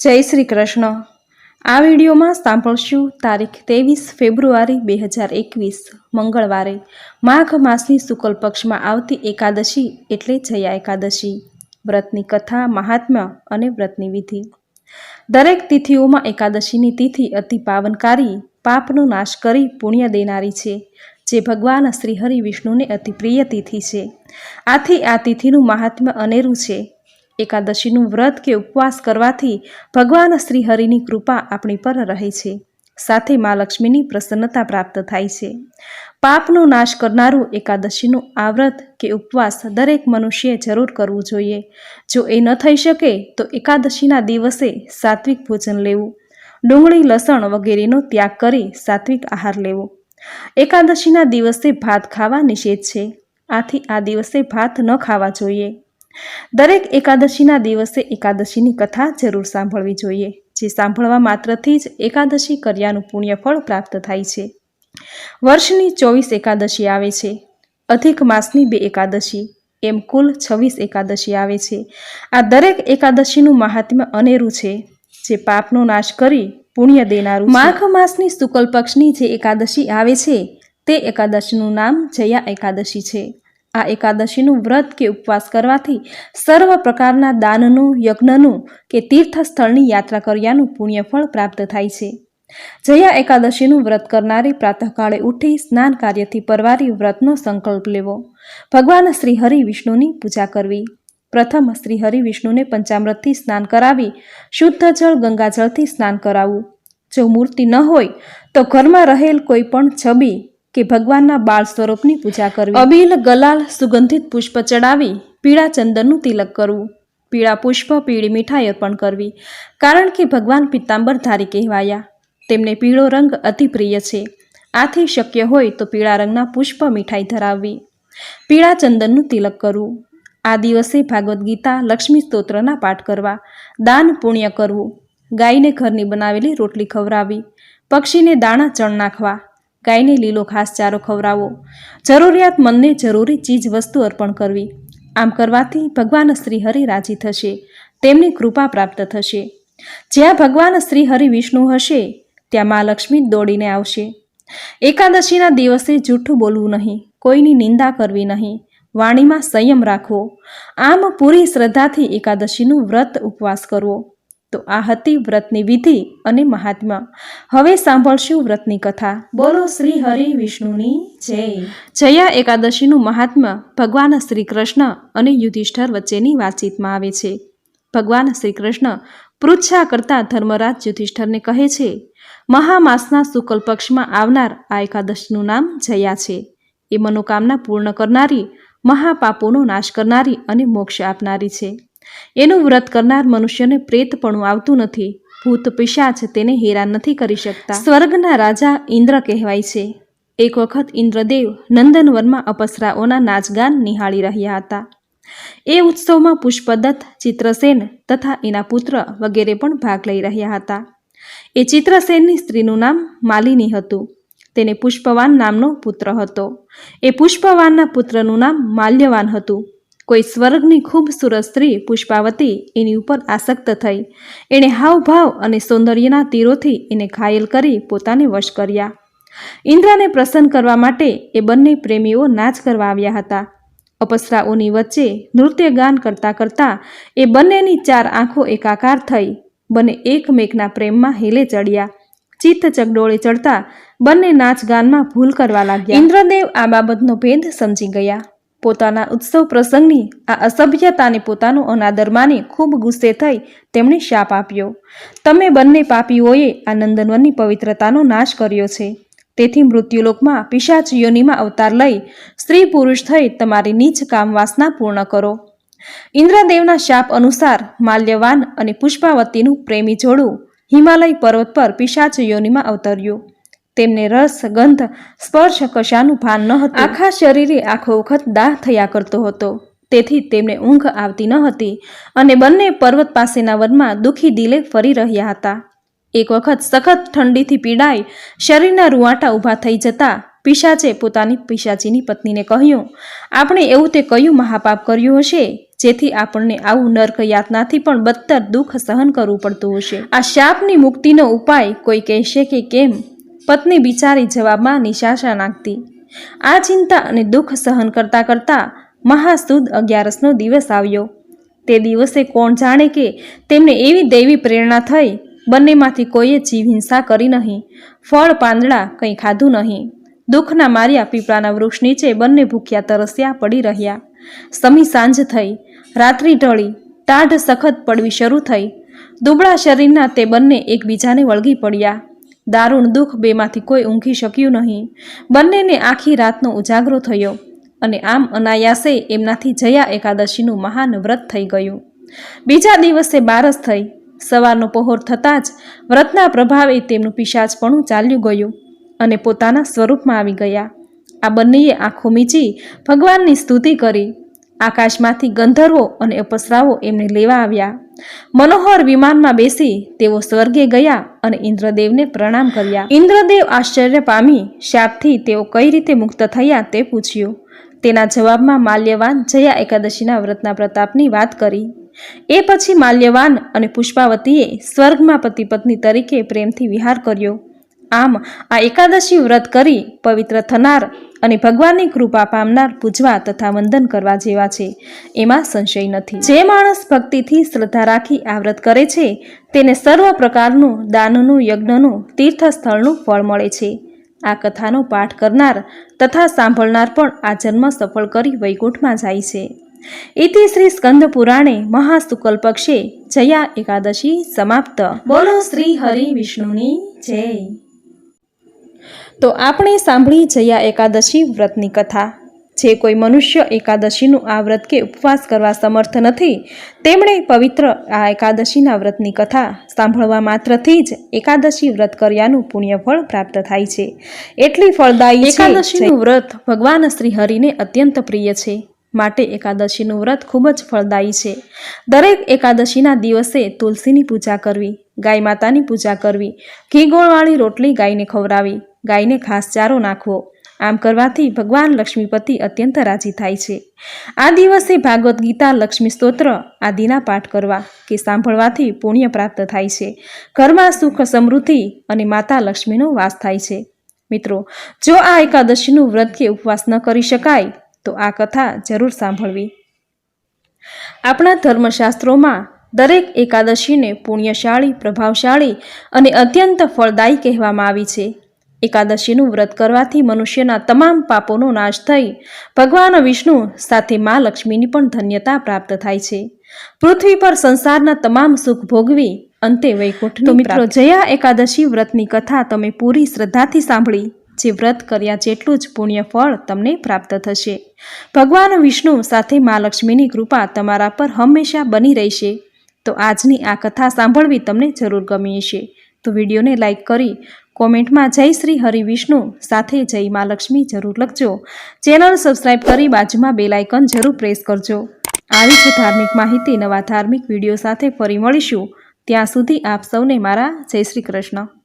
જય શ્રી કૃષ્ણ. આ વિડીયોમાં સાંભળશું તારીખ ત્રેવીસ ફેબ્રુઆરી બે હજાર એકવીસ, મંગળવારે. માઘ માસની શુક્લ પક્ષમાં આવતી એકાદશી એટલે જયા એકાદશી. વ્રતની કથા, મહાત્મ્ય અને વ્રતની વિધિ. દરેક તિથિઓમાં એકાદશીની તિથિ અતિ પાવનકારી, પાપનો નાશ કરી પુણ્ય દેનારી છે, જે ભગવાન શ્રી વિષ્ણુને અતિ પ્રિય તિથિ છે. આથી આ તિથિનું મહાત્મ્ય અનેરું છે. એકાદશીનું વ્રત કે ઉપવાસ કરવાથી ભગવાન શ્રીહરિની કૃપા આપણી પર રહે છે. સાથે મા લક્ષ્મીની પ્રસન્નતા પ્રાપ્ત થાય છે. પાપનો નાશ કરનારું એકાદશીનું આ વ્રત કે ઉપવાસ દરેક મનુષ્યએ જરૂર કરવું જોઈએ. જો એ ન થઈ શકે, તો એકાદશીના દિવસે સાત્વિક ભોજન લેવું. ડુંગળી, લસણ વગેરેનો ત્યાગ કરી સાત્વિક આહાર લેવો. એકાદશીના દિવસે ભાત ખાવા નિષેધ છે. આથી આ દિવસે ભાત ન ખાવા જોઈએ. દરેક એકાદશીના દિવસે એકાદશીની કથા જરૂર સાંભળવી જોઈએ, જે સાંભળવા માત્રથી જ એકાદશી કર્યાનું પુણ્યફળ પ્રાપ્ત થાય છે. વર્ષની ચોવીસ એકાદશી આવે છે. અધિક માસની બે એકાદશી, એમ કુલ છવ્વીસ એકાદશી આવે છે. આ દરેક એકાદશીનું મહાત્મ્ય અનેરું છે, જે પાપનો નાશ કરી પુણ્ય દેનારું માઘ માસની શુક્લ પક્ષની જે એકાદશી આવે છે, તે એકાદશીનું નામ જયા એકાદશી છે. આ એકાદશીનું વ્રત કે ઉપવાસ કરવાથી સર્વ પ્રકારના દાનનું, યજ્ઞનું કે તીર્થસ્થળની યાત્રા કર્યાનું પુણ્યફળ પ્રાપ્ત થાય છે. જયા એકાદશીનું વ્રત કરનારી પ્રાતઃકાળે ઉઠી સ્નાન કાર્યથી પરવારી વ્રતનો સંકલ્પ લેવો. ભગવાન શ્રી હરિ વિષ્ણુની પૂજા કરવી. પ્રથમ શ્રી હરિ વિષ્ણુને પંચામૃતથી સ્નાન કરાવી, શુદ્ધ જળ ગંગાજળથી સ્નાન કરાવવું. જો મૂર્તિ ન હોય, તો ઘરમાં રહેલ કોઈ પણ છબી કે ભગવાનના બાળ સ્વરૂપની પૂજા કરવી. અબીલ ગલાલ સુગંધિત પુષ્પ ચડાવી, પીળા ચંદનનું તિલક કરવું. પીળા પુષ્પ, પીળી મીઠાઈ અર્પણ કરવી. કારણ કે ભગવાન પિત્તાંબરધારી કહેવાયા. તેમને પીળો રંગ અતિ પ્રિય છે. આથી શક્ય હોય તો પીળા રંગના પુષ્પ મીઠાઈ ધરાવવી. પીળા ચંદનનું તિલક કરવું. આ દિવસે ભાગવદ્ ગીતા, લક્ષ્મી સ્તોત્રના પાઠ કરવા, દાન પુણ્ય કરવું. ગાયને ઘરની બનાવેલી રોટલી ખવડાવી. પક્ષીને દાણા ચણ નાખવા. ગાયને લીલો ઘાસચારો ખવડાવવો જરૂરિયાતમંદને જરૂરી ચીજ વસ્તુ અર્પણ કરવી. આમ કરવાથી ભગવાન શ્રીહરિ રાજી થશે. તેમની કૃપા પ્રાપ્ત થશે. જ્યાં ભગવાન શ્રીહરિ વિષ્ણુ હશે, ત્યાં મા લક્ષ્મી દોડીને આવશે. એકાદશીના દિવસે જૂઠું બોલવું નહીં, કોઈની નિંદા કરવી નહીં. વાણીમાં સંયમ રાખવો આમ પૂરી શ્રદ્ધાથી એકાદશીનું વ્રત ઉપવાસ કરવો. તો આ હતી વ્રતની વિધિ અને મહાત્મા. હવે સાંભળશું વ્રતની કથા. બોલો શ્રી હરિ વિષ્ણુની જય. જયા એકાદશીનું મહાત્મા ભગવાન શ્રી કૃષ્ણ અને યુધિષ્ઠર વચ્ચેની વાતચીતમાં આવે છે. ભગવાન શ્રી કૃષ્ણ પૃચ્છા કરતા ધર્મરાજ યુધિષ્ઠરને કહે છે, મહામાસના શુકલ પક્ષમાં આવનાર આ એકાદશીનું નામ જયા છે. એ મનોકામના પૂર્ણ કરનારી, મહાપાપોનો નાશ કરનારી અને મોક્ષ આપનારી છે. એનું વ્રત કરનાર મનુષ્યને પ્રેતપણું આવતું નથી. ભૂત પિશાચ તેને હેરાન નથી કરી શકતા. સ્વર્ગના રાજા ઇન્દ્ર કહેવાય છે. એક વખત ઇન્દ્રદેવ નંદનવનમાં અપસરાઓના નાચગાન નિહાળી રહ્યા હતા. એ ઉત્સવમાં પુષ્પદત્ત, ચિત્રસેન તથા એના પુત્ર વગેરે પણ ભાગ લઈ રહ્યા હતા. એ ચિત્રસેનની સ્ત્રીનું નામ માલિની હતું. તેને પુષ્પવાન નામનો પુત્ર હતો. એ પુષ્પવાનના પુત્રનું નામ માલ્યવાન હતું. કોઈ સ્વર્ગની ખૂબસૂરત સ્ત્રી પુષ્પાવતી એની ઉપર આસક્ત થઈ. એણે હાવભાવ અને સૌંદર્યના તીરોથી એને ઘાયલ કરી પોતાને વશ કર્યા. ઇન્દ્રને પ્રસન્ન કરવા માટે એ બંને પ્રેમીઓ નાચ કરવા આવ્યા હતા. અપસરાઓની વચ્ચે નૃત્ય ગાન કરતાં કરતાં એ બંનેની ચાર આંખો એકાકાર થઈ. બંને એકમેકના પ્રેમમાં હેલે ચડ્યા. ચિત્ત ચગડોળે ચડતા બંને નાચ ગાનમાં ભૂલ કરવા લાગ્યા. ઇન્દ્રદેવ આ બાબતનો ભેદ સમજી ગયા. પોતાના ઉત્સવ પ્રસંગની આ અસભ્યતાને પોતાનો અનાદર માની ખૂબ ગુસ્સે થઈ તેમણે શાપ આપ્યો. તમે બંને પાપીઓએ આ નંદનવનની પવિત્રતાનો નાશ કર્યો છે. તેથી મૃત્યુલોકમાં પિશાચ યોનિમાં અવતાર લઈ સ્ત્રી પુરુષ થઈ તમારી નીચ કામવાસના પૂર્ણ કરો. ઇન્દ્રદેવના શાપ અનુસાર માલ્યવાન અને પુષ્પાવતીનું પ્રેમી જોડું હિમાલય પર્વત પર પિશાચ યોનિમાં અવતર્યું. તેમને રસ, ગંધ, સ્પર્શ કશાનું ભાન ન હતું. આખા શરીરે આખો વખત દાહ થયા કરતો હતો. તેથી તેમને ઊંઘ આવતી ન હતી અને બંને પર્વત પાસેના વનમાં દુઃખી દિલે ફરી રહ્યા હતા. એક વખત સખત ઠંડીથી પીડાઈ શરીરના રૂવાટા ઊભા થઈ જતા પિશાચે પોતાની પિશાચીની પત્નીને કહ્યું, આપણે એવું તે કયું મહાપાપ કર્યું હશે જેથી આપણને આવું નર્ક યાતનાથી પણ બદતર દુઃખ સહન કરવું પડતું હશે? આ શાપની મુક્તિનો ઉપાય કોઈ કહેશે કે કેમ? પત્ની બિચારી જવાબમાં નિશાશા નાખતી. આ ચિંતા અને દુઃખ સહન કરતાં કરતાં મહાસુદ અગિયારસનો દિવસ આવ્યો. તે દિવસે કોણ જાણે કે તેમને એવી દૈવી પ્રેરણા થઈ, બંનેમાંથી કોઈએ જીવ હિંસા કરી નહીં, ફળ પાંદડા કંઈ ખાધું નહીં. દુઃખના માર્યા પીપળાના વૃક્ષ નીચે બંને ભૂખ્યા તરસ્યા પડી રહ્યા. સમી સાંજ થઈ, રાત્રિ ઢળી, ટાઢ સખત પડવી શરૂ થઈ. દુબળા શરીરના તે બંને એકબીજાને વળગી પડ્યા. દારૂણ દુઃખ બેમાંથી કોઈ ઊંઘી શક્યું નહીં. બંનેને આખી રાતનો ઉજાગરો થયો અને આમ અનાયાસે એમનાથી જયા એકાદશીનું મહાન વ્રત થઈ ગયું. બીજા દિવસે બારસ થઈ. સવારનો પહોર થતાં જ વ્રતના પ્રભાવે તેમનું પિશાચપણું ચાલ્યું ગયું અને પોતાના સ્વરૂપમાં આવી ગયા. આ બંનેએ આંખો મીચી ભગવાનની સ્તુતિ કરી. આકાશમાંથી ગંધર્વો અને અપસરાઓ એમને લેવા આવ્યા. મનોહર વિમાનમાં બેસી તેઓ સ્વર્ગે ગયા અને ઇન્દ્રદેવને પ્રણામ કર્યા. ઇન્દ્રદેવ આશ્ચર્ય પામી શાપથી તેઓ કઈ રીતે મુક્ત થયા તે પૂછ્યું. તેના જવાબમાં માલ્યવાન જયા એકાદશીના વ્રતના પ્રતાપની વાત કરી. એ પછી માલ્યવાન અને પુષ્પાવતીએ સ્વર્ગમાં પતિ પત્ની તરીકે પ્રેમથી વિહાર કર્યો. આમ, આ એકાદશી વ્રત કરી પવિત્ર થનાર અને ભગવાનની કૃપા પામનાર પૂજવા તથા વંદન કરવા જેવા છે, એમાં સંશય નથી. જે માણસ ભક્તિથી શ્રદ્ધા રાખી આ વ્રત કરે છે, તેને સર્વ પ્રકારનું દાનનું, યજ્ઞનું, તીર્થસ્થળનું ફળ મળે છે. આ કથાનો પાઠ કરનાર તથા સાંભળનાર પણ આ જન્મ સફળ કરી વૈકુંઠમાં જાય છે. ઇતિ શ્રી સ્કંદ પુરાણે મહાશુકલ પક્ષે જયા એકાદશી સમાપ્ત. બોલો શ્રી હરિ વિષ્ણુની જય. તો આપણે સાંભળી જયા એકાદશી વ્રતની કથા. જે કોઈ મનુષ્ય એકાદશીનું આ વ્રત કે ઉપવાસ કરવા સમર્થ નથી, તેમણે પવિત્ર આ એકાદશીના વ્રતની કથા સાંભળવા માત્રથી જ એકાદશી વ્રત કર્યાનું પુણ્યફળ પ્રાપ્ત થાય છે. એટલી ફળદાયી એકાદશીનું વ્રત ભગવાન શ્રી હરિને અત્યંત પ્રિય છે. માટે એકાદશીનું વ્રત ખૂબ જ ફળદાયી છે. દરેક એકાદશીના દિવસે તુલસીની પૂજા કરવી, ગાય માતાની પૂજા કરવી, ઘી ગોળવાળી રોટલી ગાયને ખવડાવી ગાયને ખાસ ચારો નાખવો. આમ કરવાથી ભગવાન લક્ષ્મીપતિ અત્યંત રાજી થાય છે. આ દિવસે ભાગવત ગીતા, લક્ષ્મી સ્તોત્ર આદિના પાઠ કરવા કે સાંભળવાથી પુણ્ય પ્રાપ્ત થાય છે. ઘરમાં સુખ, સમૃદ્ધિ અને માતા લક્ષ્મીનો વાસ થાય છે. મિત્રો, જો આ એકાદશીનું વ્રત કે ઉપવાસ ન કરી શકાય, તો આ કથા જરૂર સાંભળવી. આપણા ધર્મશાસ્ત્રોમાં દરેક એકાદશીને પુણ્યશાળી, પ્રભાવશાળી અને અત્યંત ફળદાયી કહેવામાં આવી છે. એકાદશીનું વ્રત કરવાથી મનુષ્યના તમામ પાપોનો નાશ થઈ ભગવાન વિષ્ણુ સાથે મા લક્ષ્મીની પણ ધન્યતા પ્રાપ્ત થાય છે. પૃથ્વી પર સંસારના તમામ સુખ ભોગવી અંતે વૈકુંઠ તો મિત્રો જયા એકાદશી વ્રતની કથા તમે પૂરી શ્રદ્ધાથી સાંભળી જે વ્રત કર્યા જેટલું જ પુણ્ય ફળ તમને પ્રાપ્ત થશે. ભગવાન વિષ્ણુ સાથે મા લક્ષ્મીની કૃપા તમારા પર હંમેશા બની રહેશે. તો આજની આ કથા સાંભળવી તમને જરૂર ગમી હશે. તો વિડીયોને લાઇક કરી કોમેન્ટમાં જય શ્રી હરિ વિષ્ણુ. સાથે જય મા લક્ષ્મી જરૂર લખજો. ચેનલ સબસ્ક્રાઈબ કરી બાજુમાં બેલ જરૂર પ્રેસ કરજો. આવી જ ધાર્મિક માહિતી, નવા ધાર્મિક વીડિયો સાથે ફરી મળીશું. ત્યાં સુધી આપ સૌને મારા જય શ્રી કૃષ્ણ.